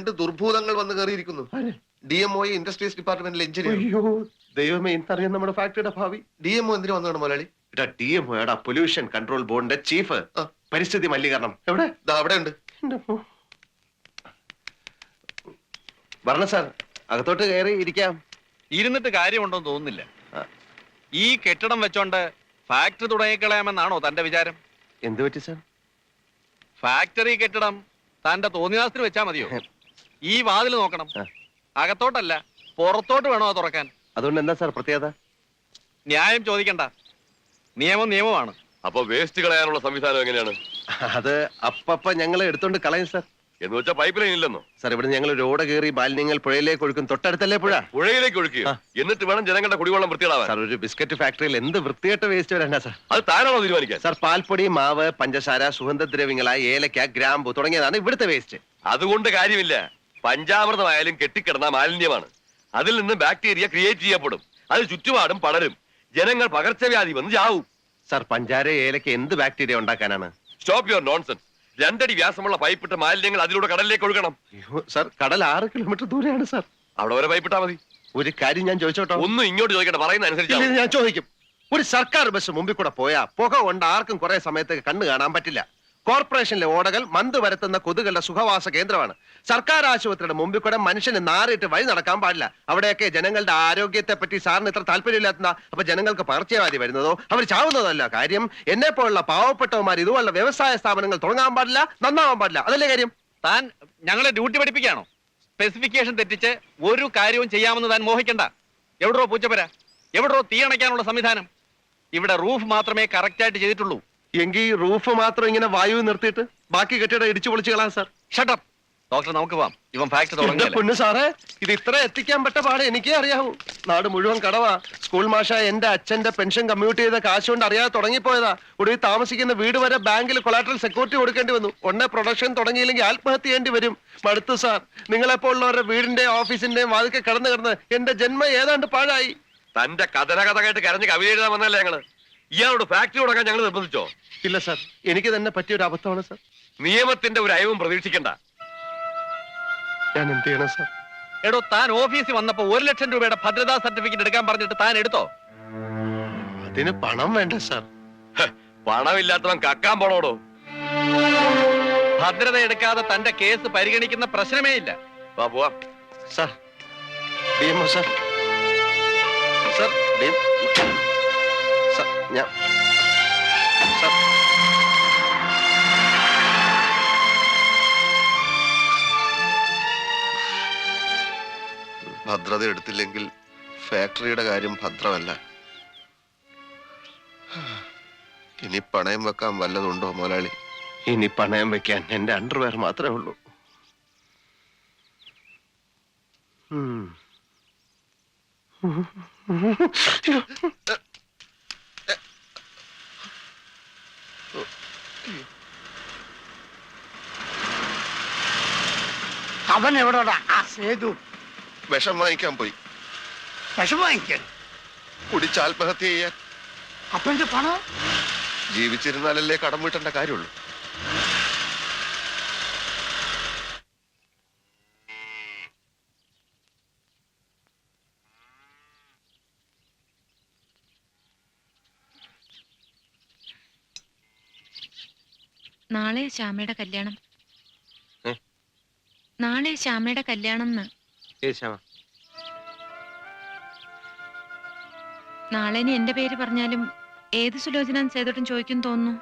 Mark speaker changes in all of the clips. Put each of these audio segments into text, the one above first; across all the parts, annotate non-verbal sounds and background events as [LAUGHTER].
Speaker 1: രണ്ട് ദുർഭൂതങ്ങൾ വന്ന് കയറിയിരിക്കുന്നു. ഡി എം ഒ ഇൻഡസ്ട്രീസ് ഡിപ്പാർട്ട്മെന്റിലെ എഞ്ചിനീയർ
Speaker 2: അയ്യോ. ദൈവമേ ഇന്നറിയാം നമ്മുടെ ഫാക്ടറിയുടെ ഭാവി.
Speaker 1: ഡി എം ഒ എന്തിനു വന്നതാണ് മുതലാളി?
Speaker 2: എടാ ടി എം ഒയുടെ പൊല്യൂഷൻ കൺട്രോൾ ബോർഡിന്റെ ചീഫ് പരിസ്ഥിതി മലിനീകരണം. എവിടെ?
Speaker 1: അവിടെ ഉണ്ട്.
Speaker 2: വരണ. സാർ അകത്തോട്ട് കയറി ഇരിക്കാം.
Speaker 3: ഇരുന്നിട്ട് കാര്യമുണ്ടോന്ന് തോന്നുന്നില്ല. ഈ കെട്ടിടം വെച്ചോണ്ട് ഫാക്ടറി തുടങ്ങിക്കളയാമെന്നാണോ തന്റെ വിചാരം?
Speaker 2: എന്ത് പറ്റി സാർ?
Speaker 3: ഫാക്ടറി കെട്ടിടം തന്റെ തോന്നിയാസത്തിന് വെച്ചാ മതിയോ? [LAUGHS] ഈ വാതിൽ നോക്കണം. അകത്തോട്ടല്ല പുറത്തോട്ട് വേണോ അത് തുറക്കാൻ?
Speaker 2: അതുകൊണ്ട് എന്താ സാർ പ്രത്യേകത?
Speaker 3: ന്യായം ചോദിക്കണ്ട. നിയമം നിയമമാണ്.
Speaker 4: അപ്പൊ വേസ്റ്റ് കളയാനുള്ള സംവിധാനം എങ്ങനെയാണ്?
Speaker 2: അത് അപ്പപ്പ ഞങ്ങളെ എടുത്തോണ്ട് കളയും സാർ.
Speaker 4: എന്ന് വെച്ചാൽ പൈപ്പ് ലൈൻ ഇല്ലെന്നോ?
Speaker 2: സാർ ഇവിടെ ഞങ്ങൾ ഒരു ഓട കയറി മാലിന്യങ്ങൾ പുഴയിലേക്ക് ഒഴുക്കും. തൊട്ടടുത്തല്ലേ പുഴ?
Speaker 4: പുഴയിലേക്ക് ഒഴുക്കുക എന്നിട്ട് വേണം ജനങ്ങളുടെ കുടിവെള്ളം വൃത്തിയാവാൻ
Speaker 2: സാർ ഒരു ബിസ്ക്കറ്റ് ഫാക്ടറിയിൽ എന്ത് വൃത്തികെട്ട വേസ്റ്റ് വരണ്ട സാർ.
Speaker 4: അത് താനാണോ തീരുമാനിക്കാൻ?
Speaker 2: സാർ പാൽപ്പൊടി മാവ് പഞ്ചസാര സുഗന്ധദ്രവ്യങ്ങളായ ഏലക്ക ഗ്രാമ്പു തുടങ്ങിയതാണ് ഇവിടുത്തെ വേസ്റ്റ്.
Speaker 4: അതുകൊണ്ട് കാര്യമില്ല. പഞ്ചാമൃതമായാലും കെട്ടിക്കിടന്ന മാലിന്യമാണ്. അതിൽ നിന്ന് ബാക്ടീരിയ ക്രിയേറ്റ് ചെയ്യപ്പെടും. അത് ചുറ്റുപാടും പടരും. ജനങ്ങൾ പകർച്ചവ്യാധി വന്ന് ചാവും.
Speaker 2: സാർ പഞ്ചാര ഏലക്ക് എന്ത് ബാക്ടീരിയ ഉണ്ടാക്കാനാണ്?
Speaker 4: സ്റ്റോപ്പ് യുവർ നോൺസെൻസ് രണ്ടടി വ്യാസമുള്ള പൈപ്പിട്ട മാലിന്യങ്ങൾ അതിലൂടെ കടലിലേക്ക് ഒഴുകണം.
Speaker 2: സർ കടൽ ആറ് കിലോമീറ്റർ ദൂരെയാണ് സർ.
Speaker 4: അവിടെ വരെ പൈപ്പിട്ടാ മതി.
Speaker 2: ഒരു കാര്യം ഞാൻ ചോദിച്ചോട്ടോ?
Speaker 4: ഒന്നും ഇങ്ങോട്ട് ചോദിക്കട്ടെ പറയുന്ന അനുസരിച്ച്
Speaker 2: ഞാൻ ചോദിക്കും. ഒരു സർക്കാർ ബസ് മുമ്പിൽ കൂടെ പോയാ പുക കൊണ്ട് ആർക്കും കുറെ സമയത്തേക്ക് കണ്ണു കാണാൻ പറ്റില്ല. കോർപ്പറേഷനിലെ ഓടകൾ മന്ത് വരത്തുന്ന കൊതുകളുടെ സുഖവാസ കേന്ദ്രമാണ്. സർക്കാർ ആശുപത്രിയുടെ മുമ്പിൽ കൂടെ മനുഷ്യന് നാറിയിട്ട് വഴി നടക്കാൻ പാടില്ല. അവിടെയൊക്കെ ജനങ്ങളുടെ ആരോഗ്യത്തെ പറ്റി സാറിന് ഇത്ര താല്പര്യമില്ലാത്ത അപ്പൊ ജനങ്ങൾക്ക് പകർച്ചവ്യാധി വരുന്നതോ അവർ ചാവുന്നതല്ല. കാര്യം എന്നെ പോലുള്ള പാവപ്പെട്ടവന്മാർ ഇതുപോലുള്ള വ്യവസായ സ്ഥാപനങ്ങൾ തുടങ്ങാൻ പാടില്ല നന്നാവാൻ പാടില്ല. അതല്ലേ കാര്യം?
Speaker 3: താൻ ഞങ്ങളെ ഡ്യൂട്ടി പഠിപ്പിക്കുകയാണോ? സ്പെസിഫിക്കേഷൻ തെറ്റിച്ച് ഒരു കാര്യവും ചെയ്യാമെന്ന് താൻ മോഹിക്കണ്ട. എവിടോ പൂച്ചപ്പര എവിടോ തീ അണയ്ക്കാനുള്ള സംവിധാനം. ഇവിടെ റൂഫ് മാത്രമേ കറക്റ്റായിട്ട് ചെയ്തിട്ടുള്ളൂ.
Speaker 2: എങ്കിൽ റൂഫ് മാത്രം ഇങ്ങനെ വായു നിർത്തിയിട്ട് ബാക്കി കെട്ടിടം ഇടിച്ചു പൊളിച്ചു കളാം സാർ
Speaker 3: ഷട്ടപ്പ് ഡോക്ടർ നമുക്ക് പോവാം. ഇവൻ ഫാക്ടറി
Speaker 2: എന്റെ പൊന്നു സാറേ? ഇത് ഇത്ര എത്തിക്കാൻ പറ്റ പാടെ എനിക്കേ അറിയാവൂ. നാട് മുഴുവൻ കടവാ. സ്കൂൾ മാഷ എന്റെ അച്ഛന്റെ പെൻഷൻ കമ്മ്യൂട്ട് ചെയ്ത കാശ് കൊണ്ട് അറിയാതെ തുടങ്ങിപ്പോയതാ. ഒടുവിൽ താമസിക്കുന്ന വീട് വരെ ബാങ്കിൽ കൊളാട്രൽ സെക്യൂരിറ്റി കൊടുക്കേണ്ടി വന്നു. ഉടനെ പ്രൊഡക്ഷൻ തുടങ്ങിയില്ലെങ്കിൽ ആത്മഹത്യ ചെയ്യേണ്ടി വരും. മടുത്തു സാർ നിങ്ങളെപ്പോലുള്ളവരുടെ വീടിന്റെ ഓഫീസിന്റെയും വാതിക്കെ കടന്നു കിടന്ന് എന്റെ ജന്മം ഏതാണ്ട് പാഴായി.
Speaker 4: തന്റെ കഥന കഥ കേട്ട് കരഞ്ഞ് കവിത എഴുതാൻ വന്നല്ലേ ഞങ്ങൾ? ഇയാളോട് ഫാക്ടറി തുടങ്ങാൻ ഞങ്ങൾ നിർബന്ധിച്ചോ?
Speaker 2: ഇല്ല സാർ എനിക്ക് തന്നെ പറ്റിയ ഒരു അബദ്ധമാണ് സാർ
Speaker 4: നിയമത്തിന്റെ ഒരു അയവും പ്രതീക്ഷിക്കണ്ട.
Speaker 2: ഞാൻ എന്ത് ചെയ്യണം സാർ
Speaker 3: എടോ താൻ ഓഫീസിൽ വന്നപ്പോ ഒരു ലക്ഷം രൂപയുടെ ഭദ്രതാ സർട്ടിഫിക്കറ്റ് എടുക്കാൻ പറഞ്ഞിട്ട് താൻ എടുത്തോ?
Speaker 2: അതിന് പണം വേണ്ട സാർ
Speaker 4: പണമില്ലാത്തവൻ കക്കാൻ പോണോടോ?
Speaker 3: ഭദ്രത എടുക്കാതെ തന്റെ കേസ് പരിഗണിക്കുന്ന പ്രശ്നമേ ഇല്ല.
Speaker 4: വാ sir
Speaker 2: sir D M sir sir D sir ഞാൻ
Speaker 1: ഭദ്രത എടുത്തില്ലെങ്കിൽ ഫാക്ടറിയുടെ കാര്യം ഭദ്രമല്ല. ഇനി പണയം വെക്കാൻ വല്ലതുണ്ടോ മുതലാളി
Speaker 2: ഇനി പണയം വെക്കാൻ എന്റെ അണ്ടർവെയർ മാത്രമേ ഉള്ളൂ. ഉം.
Speaker 5: അവൻ എവിടെടാ? ആ സേതു.
Speaker 1: വിഷം വാങ്ങിക്കാൻ പോയി.
Speaker 5: വിഷം വാങ്ങിക്കാൻ?
Speaker 1: കുടിച്ച് ആത്മഹത്യ ചെയ്യാൻ.
Speaker 5: അപ്പന്റെ പണം?
Speaker 1: ജീവിച്ചിരുന്നാലല്ലേ കടം വീട്ടേണ്ട കാര്യമുള്ളൂ.
Speaker 6: നാളെ ശ്യാമയുടെ കല്യാണം.
Speaker 2: ഏ?
Speaker 6: നാളെ ശ്യാമയുടെ കല്യാണം
Speaker 2: ശ്യാമ?
Speaker 6: നാളെ ഇനി എന്റെ പേര് പറഞ്ഞാലും ഏത് സുലോചന സേതോട്ടും ചോദിക്കും തോന്നുന്നു.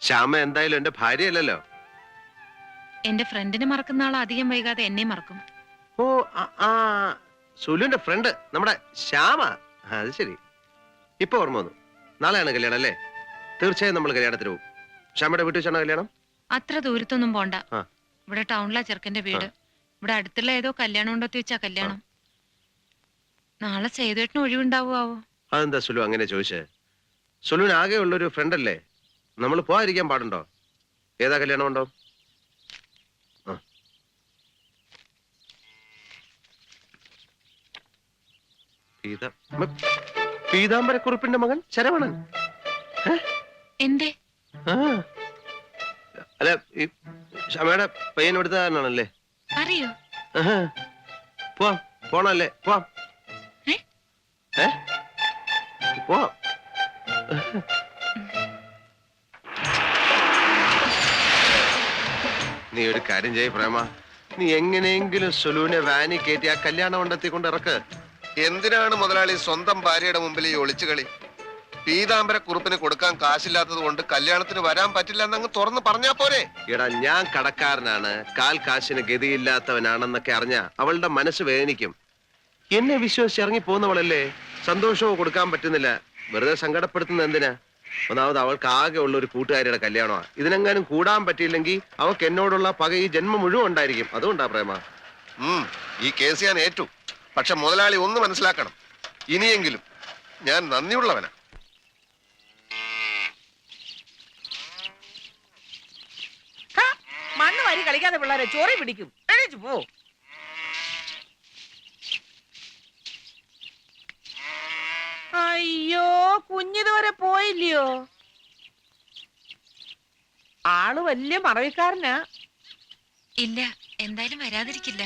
Speaker 2: ശ്യാമ എന്തായാലും എന്റെ ഭാര്യയല്ലല്ലോ.
Speaker 6: എന്റെ ഫ്രണ്ടിനെ മറക്കുന്ന ആൾ അധികം വൈകാതെ എന്നെ മറക്കും.
Speaker 2: ഓ ആ, ആ സുലുവിന്റെ ഫ്രണ്ട് നമ്മുടെ ശ്യാമ. ആ, അത് ശരി. ഇപ്പൊ ഓർമ്മ വന്നു. നാളെയാണ് കല്യാണം അല്ലേ? തീർച്ചയായും നമ്മൾ കല്യാണത്തിന് പോകും. ശ്യാമയുടെ വീട്ടിൽ വെച്ചാണ് കല്യാണം?
Speaker 6: അത്ര ദൂരത്തൊന്നും പോണ്ട.
Speaker 2: ആ.
Speaker 6: ഇവിടെ ടൗണിലാ ചെറുക്കന്റെ വീട്. ഇവിടെ അടുത്തുള്ള ഏതോ കല്യാണം ഉണ്ടോ വെച്ചാ കല്യാണം. നാളെ സേതുവേട്ടിന് ഒഴിവുണ്ടാവുമാവോ
Speaker 2: അതെന്താ സുലു അങ്ങനെ ചോദിച്ചേ? സുലുവിന് ആകെ ഉള്ളൊരു ഫ്രണ്ട് അല്ലേ നമ്മൾ പോകാതിരിക്കാൻ പാടുണ്ടോ? ഏതാ കല്യാണം ഉണ്ടോ? ആ. പീത- മ- പീതാംബരക്കുറുപ്പിന്റെ മകൻ ശരവണൻ.
Speaker 6: എന്റെ.
Speaker 2: അല്ല ഈ ക്ഷമയുടെ പയ്യൻ
Speaker 6: അറിയോ?
Speaker 2: പോവാം പോണല്ലേ? പോവാം.
Speaker 6: ഏ?
Speaker 2: ഏ? പോവാം. നീ ഒരു കാര്യം ചെയ്യ പ്രേമ. നീ എങ്ങനെയെങ്കിലും സുലുവിനെ വാനി കയറ്റി ആ കല്യാണ മണ്ഡലത്തിൽ കൊണ്ട് ഇറക്ക്.
Speaker 1: എന്തിനാണ് മുതലാളി സ്വന്തം ഭാര്യയുടെ മുമ്പിൽ ഈ ഒളിച്ചുകളി പീതാംബര കുറുപ്പിന് കൊടുക്കാൻ കാശില്ലാത്തത് കൊണ്ട് കല്യാണത്തിന് വരാൻ പറ്റില്ല എന്നങ്ങ് തുറന്ന് പറഞ്ഞാ പോരെ.
Speaker 2: എടാ ഞാൻ കടക്കാരനാണ്. കാൽ കാശിന് ഗതിയില്ലാത്തവനാണെന്നൊക്കെ അറിഞ്ഞ അവളുടെ മനസ്സ് വേദനിക്കും. എന്നെ വിശ്വസിച്ച് ഇറങ്ങി പോകുന്നവളല്ലേ സന്തോഷവും കൊടുക്കാൻ പറ്റുന്നില്ല. വെറുതെ സങ്കടപ്പെടുത്തുന്ന എന്തിനാ? ഒന്നാമത് അവൾക്ക് ആകെ ഉള്ള ഒരു കൂട്ടുകാരിയുടെ കല്യാണമാണ് ഇതിനെങ്ങാനും കൂടാൻ പറ്റിയില്ലെങ്കിൽ അവൾക്ക് എന്നോടുള്ള പക ഈ ജന്മം മുഴുവൻ ഉണ്ടായിരിക്കും. അതുകൊണ്ടാ പ്രേമ.
Speaker 1: ഉം ഈ കേസ് ഞാൻ ഏറ്റു. പക്ഷെ മുതലാളി ഒന്ന് മനസ്സിലാക്കണം. ഇനിയെങ്കിലും ഞാൻ നന്ദിയുള്ളവനാ.
Speaker 7: മണ്ണ് വാരി കളിക്കാതെ പിള്ളേരെ ചോറി പിടിക്കും. എണീച്ചു പോ. അയ്യോ കുഞ്ഞിതുവരെ പോയില്ലയോ? ആൾ വലിയ മറവിക്കാരനാ.
Speaker 6: ഇല്ല എന്തായാലും വരാതിരിക്കില്ല.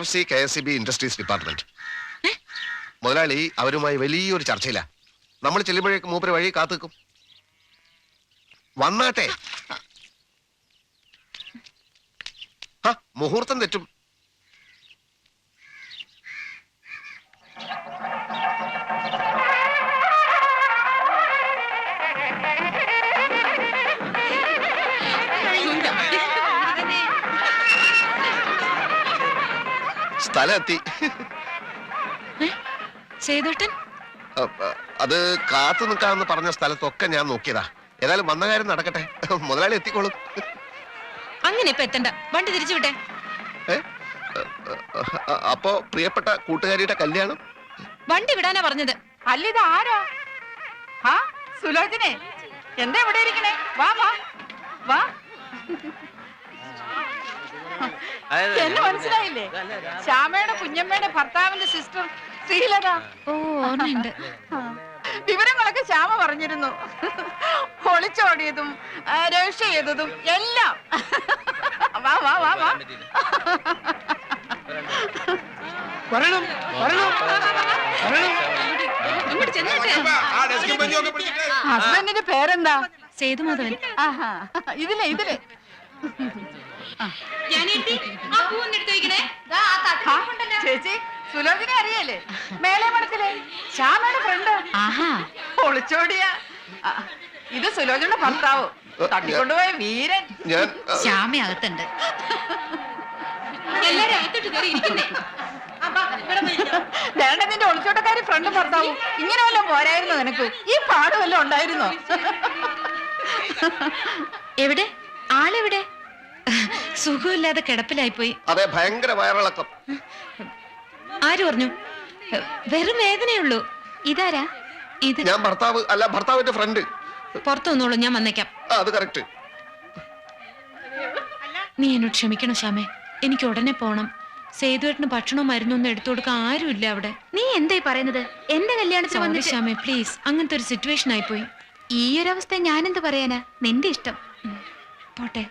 Speaker 1: F C K S C B industries department മുതലാളി അവരുമായി വലിയൊരു ചർച്ചയില്ല നമ്മൾ ചെല്ലുമ്പോഴേക്ക് മൂപ്പര് വഴി കാത്തു നിൽക്കും വന്നാട്ടെ മുഹൂർത്തം തെറ്റും. സ്ഥലം എത്തി
Speaker 6: സേതുട്ടൻ?
Speaker 1: അ, അ, അത് കാത്തു നിൽക്കാന്ന് പറഞ്ഞ സ്ഥലത്തൊക്കെ ഞാൻ നോക്കിയതാ. ഏതായാലും വന്ന കാര്യം നടക്കട്ടെ. മുതലാളി എത്തിക്കോളും.
Speaker 6: അങ്ങനെ ഇപ്പൊ എത്തണ്ട. വണ്ടി തിരിച്ചു വിട്ടെ.
Speaker 1: അപ്പോ പ്രിയപ്പെട്ട കൂട്ടുകാരിയുടെ കല്യാണം?
Speaker 6: വണ്ടി വിടാനാ പറഞ്ഞത്.
Speaker 7: അല്ല ഇത് ആരാ? ആ സുലോചനെ. എന്താ ഇവിടെ ഇരിക്കണേ? വാ വാ. വാ. എന്നെ മനസ്സിലായില്ലേ? ശ്യാമയുടെ കുഞ്ഞമ്മയുടെ ഭർത്താവിന്റെ സിസ്റ്റർ ശ്രീലത.
Speaker 6: ഓ ഓർമ്മയുണ്ട്.
Speaker 7: വിവരങ്ങളൊക്കെ ശ്യാമ പറഞ്ഞിരുന്നു. ഒളിച്ചോടിയതും രക്ഷ ചെയ്തതും എല്ലാം. വാ വാ വാ വാ.
Speaker 8: വരണം വരണം വരണം
Speaker 6: ഇങ്ങോട്ട് ചെന്നേട്ടെ
Speaker 7: ഹസ്ബൻഡിന്റെ പേരെന്താ?
Speaker 6: സേതുമാധവൻ.
Speaker 7: ആഹാ ഇതിലെ ഇതിലെ. ചേച്ചി സുലോചനെ അറിയല്ലേ? മേലെ മണത്തിലെ ശ്യാമയുടെ ഫ്രണ്ട്
Speaker 6: ആഹാ.
Speaker 7: ഒളിച്ചോടിയ. ഇത് സുലോചനയുടെ ഭർത്താവ്. തട്ടിക്കൊണ്ടുപോയ വീരൻ.
Speaker 6: ശ്യാമ അകത്തുണ്ട്. എല്ലാരും അകത്തോട്ട് കയറി ഇരിക്കുന്നേ.
Speaker 7: വേണ്ട നിന്റെ ഒളിച്ചോട്ടക്കാരി ഫ്രണ്ട് ഭർത്താവും. ഇങ്ങനെ വല്ലതും പോരായിരുന്നു നിനക്ക്? ഈ പാട് വല്ലതും ഉണ്ടായിരുന്നോ?
Speaker 6: എവിടെ? ആളെവിടെ? സുഖമില്ലാതെ കിടപ്പിലായി പോയി
Speaker 1: അതെ ഭയങ്കര വയറിളക്കം.
Speaker 6: ആര് പറഞ്ഞു? വെറും വേദനയുള്ളൂ ഇതാരാ? ഇത്
Speaker 1: ഞാൻ ഭർത്താവ് അല്ല ഭർത്താവിന്റെ ഫ്രണ്ട്
Speaker 6: പുറത്തു വന്നോളൂ ഞാൻ വന്നേക്കാം.
Speaker 1: അത് കറക്റ്റ്
Speaker 6: നീ എന്നോട് ക്ഷമിക്കണം ശ്യാമേ. എനിക്ക് ഉടനെ പോണം. സേതുവേട്ടന് ഭക്ഷണവും മരുന്നൊന്നും എടുത്തു കൊടുക്കാൻ ആരുമില്ല അവിടെ.
Speaker 9: നീ എന്തായി പറയുന്നത്? എന്റെ കല്യാണത്തിന് വന്നു
Speaker 6: ശ്യാമേ പ്ലീസ് അങ്ങനത്തെ ഒരു സിറ്റുവേഷൻ ആയിപ്പോയി.
Speaker 9: ഈ ഒരു അവസ്ഥ ഞാനെന്ത് പറയാനാ? നിന്റെ ഇഷ്ടം.
Speaker 6: പോട്ടെ.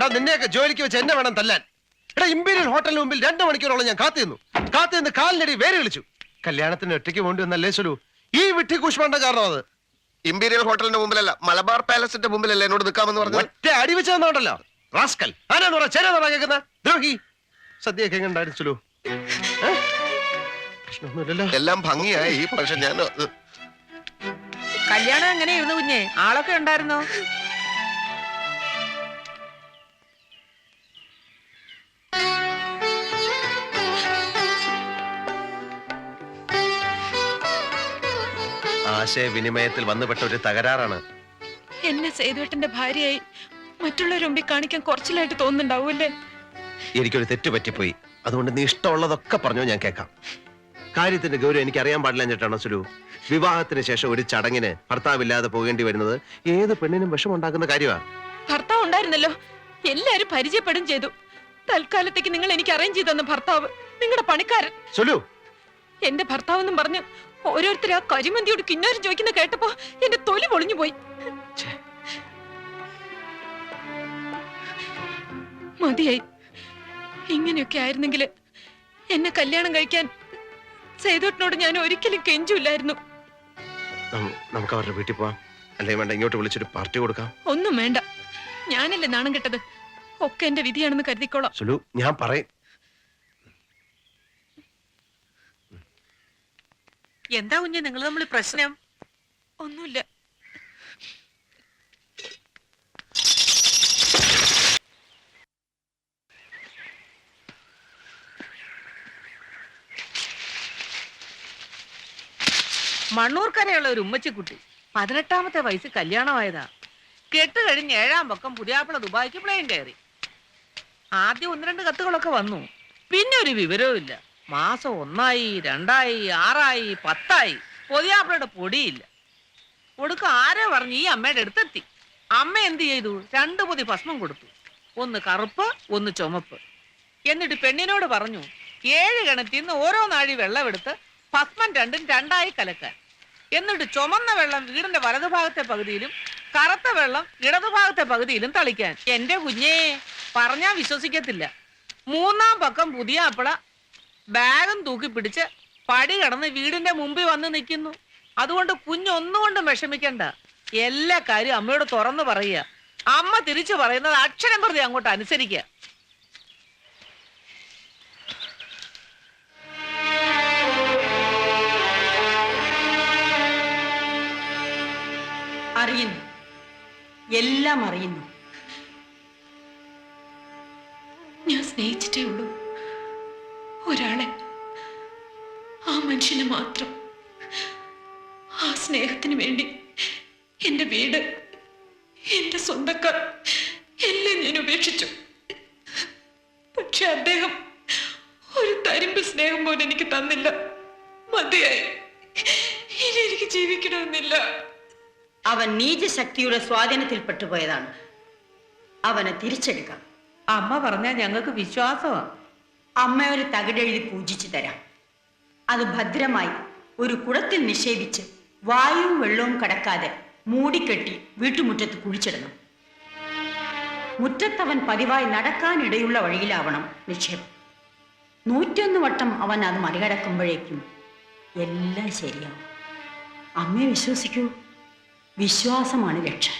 Speaker 2: എടാ നിന്നെയൊക്കെ ജോലിക്ക് വെച്ച് എന്നെ വേണം തല്ലാൻ. എടാ ഇമ്പീരിയൽ ഹോട്ടലിന് മുമ്പിൽ രണ്ട് മണിക്കൂറോളം ഞാൻ കാത്തിരുന്നു. കാത്തിരുന്ന് കാലിനടി വേര് വിളിച്ചു. കല്യാണത്തിന് ഒറ്റയ്ക്ക് വേണ്ടി വന്നല്ലേ ചൊല്ലു ഈ വിട്ടി കുഷ്മണ്ട കാരണം അത്.
Speaker 1: ഇമ്പീരിയൽ ഹോട്ടലിന്റെ മുമ്പിലല്ല മലബാർ പാലസിന്റെ മുമ്പിലല്ല എന്നോട് നിൽക്കാമെന്ന് പറഞ്ഞു
Speaker 2: ഒറ്റ അടി വെച്ച് തന്നോണ്ടല്ലോ റാസ്കൽ ആരാന്ന് പറ ചേരാന്ന് പറ കേൾക്കുന്ന? ദ്രോഹി. സദ്യയൊക്കെ എങ്ങനെ ഉണ്ടായിരുന്നു? പ്രശ്നമൊന്നുമില്ലല്ലോ.
Speaker 1: എല്ലാം ഭംഗിയായി പക്ഷെ ഞാൻ
Speaker 7: കല്യാണം എങ്ങനെയായിരുന്നു കുഞ്ഞെ? ആളൊക്കെ ഉണ്ടായിരുന്നോ?
Speaker 2: ആശയവിനിമയത്തിൽ വന്നുപെട്ട ഒരു തകരാറാണ്.
Speaker 6: എന്നെ സേതുവേട്ടന്റെ ഭാര്യയായി മറ്റുള്ളവരെ മുമ്പിൽ കാണിക്കാൻ കുറച്ചിലായിട്ട് തോന്നുന്നുണ്ടാവൂല്ലേ?
Speaker 2: എനിക്കൊരു തെറ്റ് പറ്റിപ്പോയി. അതുകൊണ്ട് നീ ഇഷ്ടമുള്ളതൊക്കെ പറഞ്ഞോ ഞാൻ കേൾക്കാം. കാര്യത്തിന്റെ ഗൗരവം എനിക്ക് അറിയാൻ പാടില്ല ചേട്ടാണോ സുലു വിവാഹത്തിന് ശേഷം ഒരു ചടങ്ങിന് ഭർത്താവില്ലാതെ പോകേണ്ടി വരുന്നത് ഏത് പെണ്ണിനും വിഷമുണ്ടാക്കുന്ന കാര്യമാണ്
Speaker 6: ഭർത്താവ് ഉണ്ടായിരുന്നല്ലോ. എല്ലാരും പരിചയപ്പെടും ചെയ്തു. തൽക്കാലത്തേക്ക് നിങ്ങൾ എനിക്ക് അറേഞ്ച് ചെയ്തു തന്ന ഭർത്താവ് നിങ്ങളുടെ പണിക്കാരൻ.
Speaker 2: സുലു
Speaker 6: എന്റെ ഭർത്താവെന്നും പറഞ്ഞ് ഓരോരുത്തർ ആ കരിമന്തിയോട് കിന്നാരം ചോദിക്കുന്ന കേട്ടപ്പോ എന്റെ തൊലി പൊളിഞ്ഞു പോയി. മതിയായി. ഇങ്ങനെയൊക്കെ ആയിരുന്നെങ്കിൽ എന്നെ കല്യാണം കഴിക്കാൻ സേതോട്ടിനോട് ഞാൻ ഒരിക്കലും കെഞ്ചില്ലായിരുന്നു.
Speaker 2: നമുക്ക് അവരുടെ വീട്ടിൽ പോവാം. അല്ലെങ്കിൽ വേണ്ട ഇങ്ങോട്ട് വിളിച്ചൊരു പാർട്ടി കൊടുക്കാം.
Speaker 6: ഒന്നും വേണ്ട. ഞാനല്ലേ നാണം കെട്ടത്. ഒക്കെ എന്റെ വിധിയാണെന്ന് കരുതിക്കോളാം.
Speaker 2: സുലു ഞാൻ പറയും.
Speaker 10: എന്താ കുഞ്ഞ് നിങ്ങൾ തമ്മിൽ പ്രശ്നം?
Speaker 6: ഒന്നുമില്ല.
Speaker 10: മണ്ണൂർക്കരയുള്ള ഒരു ഉമ്മച്ചിക്കുട്ടി പതിനെട്ടാമത്തെ വയസ്സ് കല്യാണമായതാ. കെട്ട് കഴിഞ്ഞ് ഏഴാം പക്കം പുതിയാപ്പിള ദുബായിക്ക് പ്ലെയിൻ കയറി. ആദ്യം ഒന്ന് രണ്ട് കത്തുകളൊക്കെ വന്നു. പിന്നെ ഒരു വിവരവും ഇല്ല മാസം ഒന്നായി രണ്ടായി ആറായി പത്തായി. പൊതിയാപ്പിളയുടെ പൊടിയില്ല. കൊടുക്ക ആരെ പറഞ്ഞ് ഈ അമ്മയുടെ അടുത്തെത്തി. അമ്മ എന്ത് ചെയ്തു? രണ്ട് പൊതി ഭസ്മം കൊടുത്തു. ഒന്ന് കറുപ്പ് ഒന്ന് ചുമപ്പ്. എന്നിട്ട് പെണ്ണിനോട് പറഞ്ഞു ഏഴ് കിണറ്റിൽ നിന്ന് ഓരോ നാഴി വെള്ളമെടുത്ത് ഭസ്മം രണ്ടും രണ്ടായി കലക്കാൻ. എന്നിട്ട് ചുമന്ന വെള്ളം വീടിന്റെ വലതുഭാഗത്തെ പകുതിയിലും കറുത്ത വെള്ളം ഇടതുഭാഗത്തെ പകുതിയിലും തളിക്കാൻ. എന്റെ കുഞ്ഞേ പറഞ്ഞാ വിശ്വസിക്കത്തില്ല. മൂന്നാം പക്കം പുതിയ അപ്പള ബാഗും തൂക്കി പിടിച്ച് പടി കടന്ന് വീടിന്റെ മുമ്പിൽ വന്ന് നിൽക്കുന്നു. അതുകൊണ്ട് കുഞ്ഞൊന്നുകൊണ്ടും വിഷമിക്കണ്ട. എല്ലാ കാര്യം അമ്മയോട് തുറന്നു പറയുക. അമ്മ തിരിച്ചു പറയുന്നത് അക്ഷരം പ്രതി അങ്ങോട്ട് അനുസരിക്ക
Speaker 11: അറിയുന്നു. എല്ലാം അറിയുന്നു.
Speaker 6: ഞാൻ സ്നേഹിച്ചിട്ടേ ഉള്ളൂ. ഒരാളെ. ആ മനുഷ്യനെ മാത്രം. ആ സ്നേഹത്തിന് വേണ്ടി എന്റെ വീട് എന്റെ സ്വന്തക്കാർ എല്ലാം ഞാൻ ഉപേക്ഷിച്ചു. പക്ഷെ അദ്ദേഹം ഒരു തരിമ്പ് സ്നേഹം പോലും എനിക്ക് തന്നില്ല. മതിയായി. ഇനി എനിക്ക് ജീവിക്കണമെന്നില്ല.
Speaker 11: അവൻ നീചശക്തിയുടെ സ്വാധീനത്തിൽപ്പെട്ടു പോയതാണ്. അവനെ തിരിച്ചെടുക്കാം.
Speaker 10: അമ്മ പറഞ്ഞാൽ ഞങ്ങൾക്ക് വിശ്വാസമാ.
Speaker 11: അമ്മ ഒരു തകിടെഴുതി പൂജിച്ചു തരാം. അത് ഭദ്രമായി ഒരു കുടത്തിൽ നിക്ഷേപിച്ച് വായുവും വെള്ളവും കടക്കാതെ മൂടിക്കെട്ടി വീട്ടുമുറ്റത്ത് കുഴിച്ചിടണം. മുറ്റത്തവൻ പതിവായി നടക്കാനിടയുള്ള വഴിയിലാവണം നിക്ഷേപം. നൂറ്റൊന്ന് വട്ടം അവൻ അത് മറികടക്കുമ്പോഴേക്കും എല്ലാം ശരിയാവും. അമ്മയെ വിശ്വസിക്കൂ. വിശ്വാസമാണ് രക്ഷ.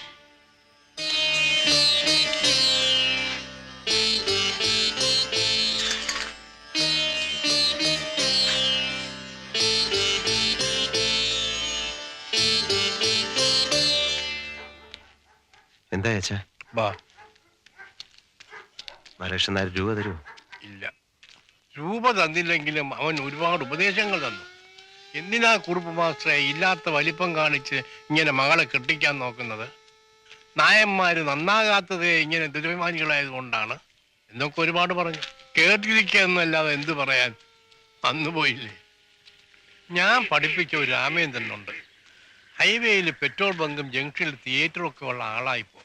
Speaker 2: ചേച്ചാ
Speaker 5: ബാ
Speaker 2: ബാലകൃഷ്ണൻ നായർ രൂപ തരുമോ?
Speaker 5: ഇല്ല. രൂപ തന്നില്ലെങ്കിലും അവൻ ഒരുപാട് ഉപദേശങ്ങൾ തന്നു. എന്തിനാ കുറുപ്പ് മാസ്റ്ററെ ഇല്ലാത്ത വലിപ്പം കാണിച്ച് ഇങ്ങനെ മകളെ കെട്ടിക്കാൻ നോക്കുന്നത്? നായന്മാര് നന്നാകാത്തത് ഇങ്ങനെ ദുരഭിമാനികളായത് കൊണ്ടാണ്. എന്നൊക്കെ ഒരുപാട് പറഞ്ഞു. കേട്ടിരിക്കുക എന്നല്ലാതെ എന്ത് പറയാൻ? അന്ന് പോയില്ലേ? ഞാൻ പഠിപ്പിച്ച ഒരു രാമേന്ദ്രനുണ്ട്. ഹൈവേയിൽ പെട്രോൾ ബങ്കും ജംഗ്ഷനിൽ തിയേറ്ററും ഒക്കെ ഉള്ള ആളായിപ്പോ.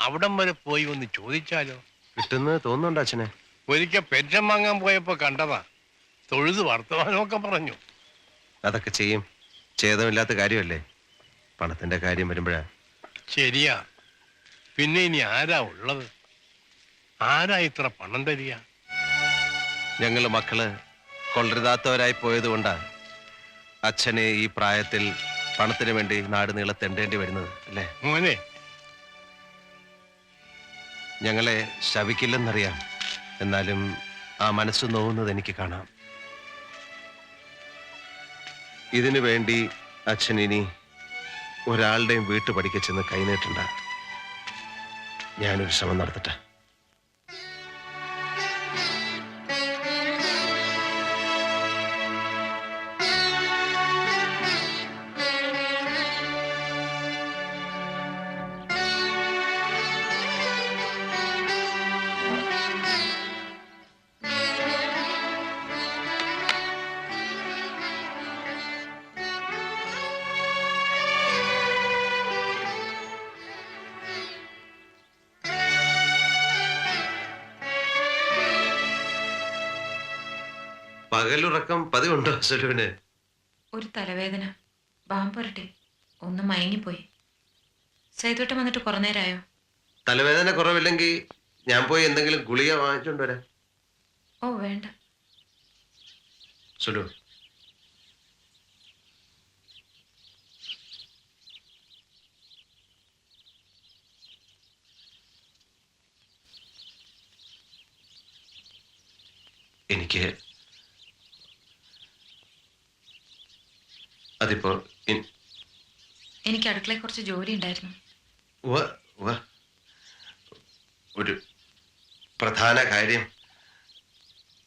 Speaker 5: അവിടം വരെ പോയി ഒന്ന് ചോദിച്ചാലോ?
Speaker 2: കിട്ടുന്നത് തോന്നുന്നുണ്ട് അച്ഛനെ.
Speaker 5: ഒരിക്കൽ പെൻഷൻ വാങ്ങാൻ പോയപ്പോ കണ്ടതാ. തൊഴുത് വർത്തമാനമൊക്കെ പറഞ്ഞു.
Speaker 2: അതൊക്കെ ചെയ്യും. ഛേദമില്ലാത്ത കാര്യമല്ലേ? പണത്തിന്റെ കാര്യം വരുമ്പോഴാ.
Speaker 5: ശരിയാ. പിന്നെ ഇനി ആരാ ഉള്ളത്? ആരാ ഇത്ര പണം തരിക?
Speaker 2: ഞങ്ങൾ മക്കൾ കൊള്ളരുതാത്തവരായി പോയത് കൊണ്ടാ അച്ഛനെ ഈ പ്രായത്തിൽ പണത്തിന് വേണ്ടി നാട് നീളത്തെണ്ടേണ്ടി വരുന്നത് അല്ലേ?
Speaker 5: മോനെ
Speaker 2: ഞങ്ങളെ ശവിക്കില്ലെന്നറിയാം. എന്നാലും ആ മനസ്സ് നോവുന്നത് എനിക്ക് കാണാം. ഇതിനു വേണ്ടി അച്ഛൻ ഇനി ഒരാളുടെയും വീട്ടു പഠിക്കച്ചെന്ന് കൈനീട്ടണ്ട. ഞാനൊരു ശ്രമം നടത്തട്ടെ. പകലുറക്കം പതിവുണ്ടോ സുലുവിന്?
Speaker 6: ഒരു തലവേദന. ബാമ്പുരട്ടി. ഒന്ന് മയങ്ങിപ്പോയി. സൈതോട്ടം വന്നിട്ട് കുറേ നേരമായോ?
Speaker 2: തലവേദന കുറവില്ലെങ്കിൽ ഞാൻ പോയി എന്തെങ്കിലും ഗുളിക വാങ്ങിച്ചോണ്ട് വരാം.
Speaker 6: ഓ വേണ്ട.
Speaker 2: സുലു. എനിക്ക് അതിപ്പോ
Speaker 6: എനിക്ക് അടുക്കളയിൽ കുറച്ച് ജോലി ഉണ്ടായിരുന്നു.
Speaker 2: ഒരു പ്രധാന കാര്യം.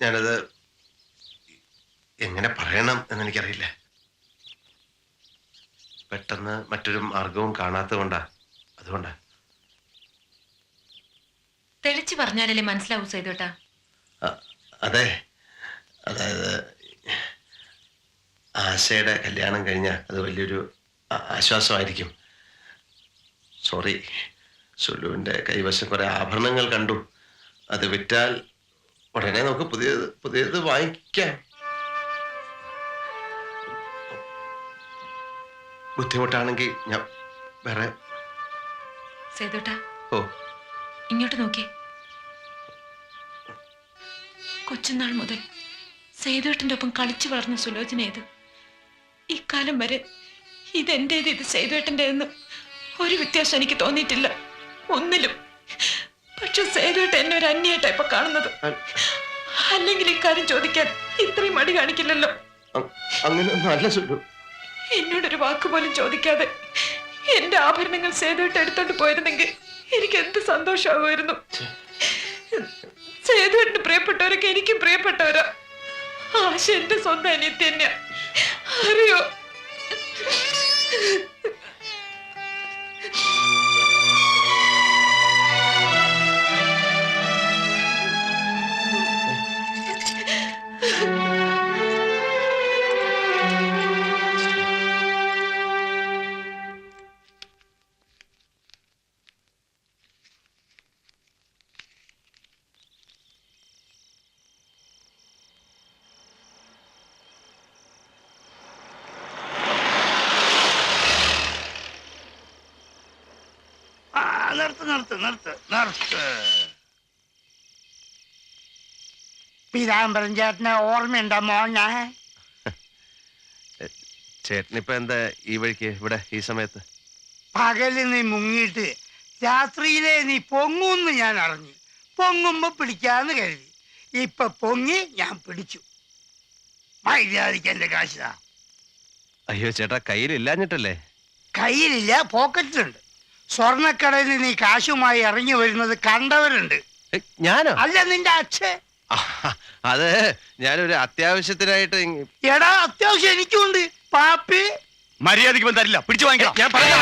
Speaker 2: ഞാനത് എങ്ങനെ പറയണം എന്നെനിക്കറിയില്ല. പെട്ടെന്ന് മറ്റൊരു മാർഗവും കാണാത്തത് കൊണ്ടാ അതുകൊണ്ടാ.
Speaker 6: തെളിച്ച് പറഞ്ഞാലല്ലേ മനസ്സിലാവൂ
Speaker 2: ചെയ്തോട്ടാ അതെ. അതായത് ആശയുടെ കല്യാണം കഴിഞ്ഞാൽ അത് വലിയൊരു ആശ്വാസമായിരിക്കും. സോറി സുലുവിന്റെ കൈവശം കുറേ ആഭരണങ്ങൾ കണ്ടു. അത് വിറ്റാൽ ഉടനെ നമുക്ക് പുതിയത് പുതിയത് വാങ്ങിക്കാം. ബുദ്ധിമുട്ടാണെങ്കിൽ ഞാൻ വേറെ ഓ.
Speaker 6: ഇങ്ങോട്ട് നോക്കി. കൊച്ചുനാൾ മുതൽ സേതുവേട്ടന്റെ ഒപ്പം കളിച്ചു വളർന്ന സുലോചന ഇത് ഇക്കാലം വരെ ഇതെന്റേത് ഇത് സേതുവേട്ടന്റെതെന്ന് ഒരു വ്യത്യാസം എനിക്ക് തോന്നിയിട്ടില്ല. ഒന്നിലും. പക്ഷെ സേതുവേട്ടൻ എന്നെ ഒരു അന്യായിട്ടാ ഇപ്പൊ കാണുന്നത്. അല്ലെങ്കിൽ ഇക്കാര്യം ചോദിക്കാൻ ഇത്രയും മടി കാണിക്കില്ലല്ലോ. എന്നോടൊരു വാക്ക് പോലും ചോദിക്കാതെ എന്റെ ആഭരണങ്ങൾ സേതുവേട്ട എടുത്തോണ്ട് പോയിരുന്നെങ്കിൽ എനിക്ക് എന്ത് സന്തോഷമാകുമായിരുന്നു സേതുവേട്ടന് പ്രിയപ്പെട്ടവരൊക്കെ എനിക്കും പ്രിയപ്പെട്ടവരാ. ആശ എന്റെ സ്വന്തം അനിയത്തി തന്നെയാ. അറിയോ
Speaker 8: നിർത്ത് നിർത്ത് നിർത്ത്. പീതാംബരൻ ചേട്ടനെ ഓർമ്മയുണ്ടോ മോനെ?
Speaker 2: ചേട്ടനിപ്പോ എന്താ ഈ വഴിക്ക് ഇവിടെ ഈ സമയത്ത്?
Speaker 8: പകൽ നീ മുങ്ങിയിട്ട് രാത്രിയിലെ നീ പൊങ്ങൂന്ന് ഞാൻ അറിഞ്ഞു. പൊങ്ങുമ്പോ പിടിക്കാന്ന് കരുതി. ഇപ്പൊ പൊങ്ങി ഞാൻ പിടിച്ചു. മര്യാദയ്ക്ക് എന്റെ
Speaker 2: അയ്യോ ചേട്ടാ കയ്യിലില്ലാഞ്ഞിട്ടല്ലേ?
Speaker 8: കയ്യിലില്ല പോക്കറ്റിലുണ്ട്. സ്വർണക്കടയിൽ നീ കാശുമായി ഇറങ്ങി വരുന്നത് കണ്ടവരുണ്ട്.
Speaker 2: ഞാനോ?
Speaker 8: അല്ല നിന്റെ അച്ഛൻ.
Speaker 2: അതെ ഞാനൊരു അത്യാവശ്യത്തിനായിട്ട്
Speaker 8: എടാ അത്യാവശ്യം എനിക്കുണ്ട്. പാപ്പി.
Speaker 4: മര്യാദയ്ക്ക് തരില്ല. പിടിച്ചു വാങ്ങിക്കണം.
Speaker 2: ഞാൻ പറയാം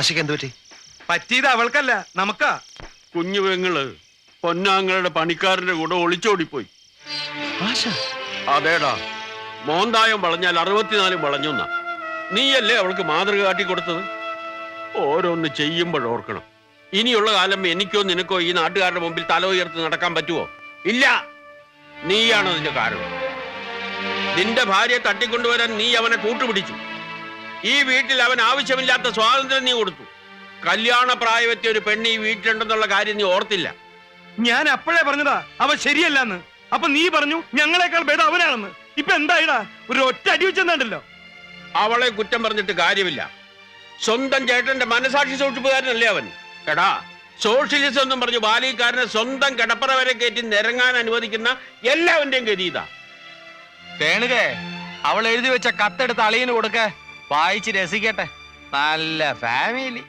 Speaker 2: ആശയ്ക്ക് എന്ത് പറ്റി?
Speaker 12: പറ്റിയത് അവൾക്കല്ല നമുക്കാ. കുഞ്ഞു പെങ്ങൾ പൊന്നാങ്ങളുടെ പണിക്കാരന്റെ കൂടെ ഒളിച്ചോടിപ്പോയി.
Speaker 2: ആശ.
Speaker 12: അതേടാ മോന്തായം വളഞ്ഞാൽ അറുപത്തിനാലും വളഞ്ഞൊന്ന. നീയല്ലേ അവൾക്ക് മാതൃക കാട്ടി കൊടുത്തത്? ഓരോന്ന് ചെയ്യുമ്പോഴോർക്കണം. ഇനിയുള്ള കാലം എനിക്കോ നിനക്കോ ഈ നാട്ടുകാരുടെ മുമ്പിൽ തല ഉയർത്തി നടക്കാൻ പറ്റുമോ ഇല്ല. നീയാണ് അതിന്റെ കാരണം. നിന്റെ ഭാര്യയെ തട്ടിക്കൊണ്ടുവരാൻ നീ അവനെ കൂട്ടുപിടിച്ചു. ഈ വീട്ടിൽ അവൻ ആവശ്യമില്ലാത്ത സ്വാതന്ത്ര്യം നീ കൊടുത്തു. കല്യാണ പ്രായവെത്തിയ ഒരു പെണ്ണ് ഈ വീട്ടിലുണ്ടെന്നുള്ള കാര്യം നീ ഓർത്തില്ല.
Speaker 13: ഞാൻ അപ്പോഴേ പറഞ്ഞതാ അവ ശരിയല്ലെന്ന്. അപ്പൊ നീ പറഞ്ഞു ഞങ്ങളെക്കാൾ ഭേദം അവനാണെന്ന്. ഇപ്പൊ എന്തായിടാ? ഒരു ഒറ്റ അടി വെച്ചെന്നാണ്ടല്ലോ
Speaker 12: അവളെ കുറ്റം പറഞ്ഞിട്ട് കാര്യമില്ല. സ്വന്തം ചേട്ടന്റെ മനസാക്ഷി സൂക്ഷിപ്പുകാരനല്ലേ അവൻ. എടാ സോഷ്യലിസം എന്നും പറഞ്ഞു ബാലിക്കാരനെ സ്വന്തം കിടപ്പറ വരെ കയറ്റി നിരങ്ങാൻ അനുവദിക്കുന്ന എല്ലാവന്റെയും ഗതി ഇതാ.
Speaker 3: തേണുകേ അവൾ എഴുതി വെച്ച കത്തെടുത്ത് അളിയന് കൊടുക്ക. വായിച്ച് രസിക്കട്ടെ. നല്ല ഫാമിലി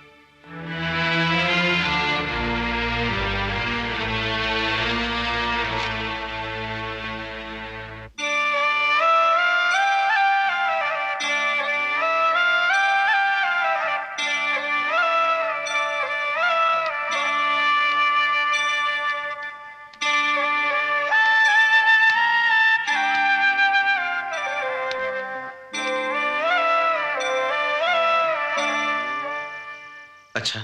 Speaker 2: അച്ഛാ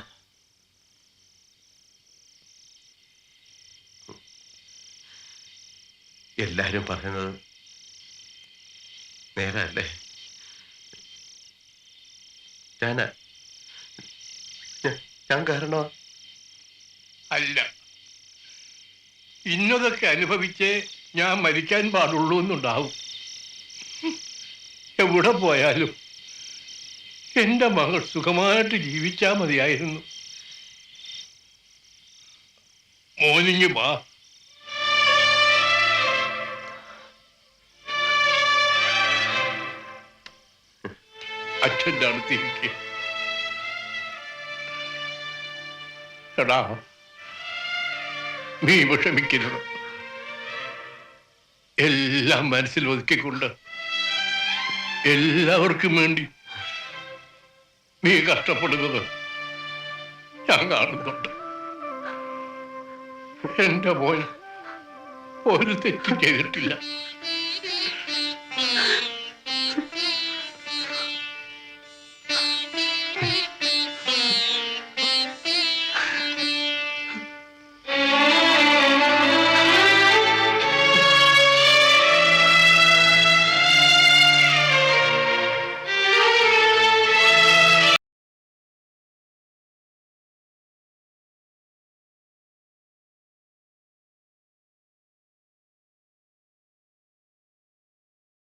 Speaker 2: എല്ലാരും പറയുന്നത് നേരല്ലേ ഞാനാ ഞാ- ഞാൻ കാരണോ
Speaker 5: അല്ല. ഇന്നതൊക്കെ അനുഭവിച്ച് ഞാൻ മരിക്കാൻ പാടുള്ളൂ എന്നുണ്ടാവും. എവിടെ പോയാലും എന്റെ മകൾ സുഖമായിട്ട് ജീവിച്ചാ മതിയായിരുന്നു. മോനിഞ്ഞു വാ. അച്ഛന്റെ അടുത്തിരിക്കെ. എടാ നീ വിഷമിക്കരുത്. എല്ലാം മനസ്സിൽ ഒതുക്കിക്കൊണ്ട് എല്ലാവർക്കും വേണ്ടി നീ കഷ്ടപ്പെടുന്നത് ഞാൻ കാണുന്നുണ്ട്. എന്റെ മോൻ ഒരു തെറ്റും ചെയ്തിട്ടില്ല.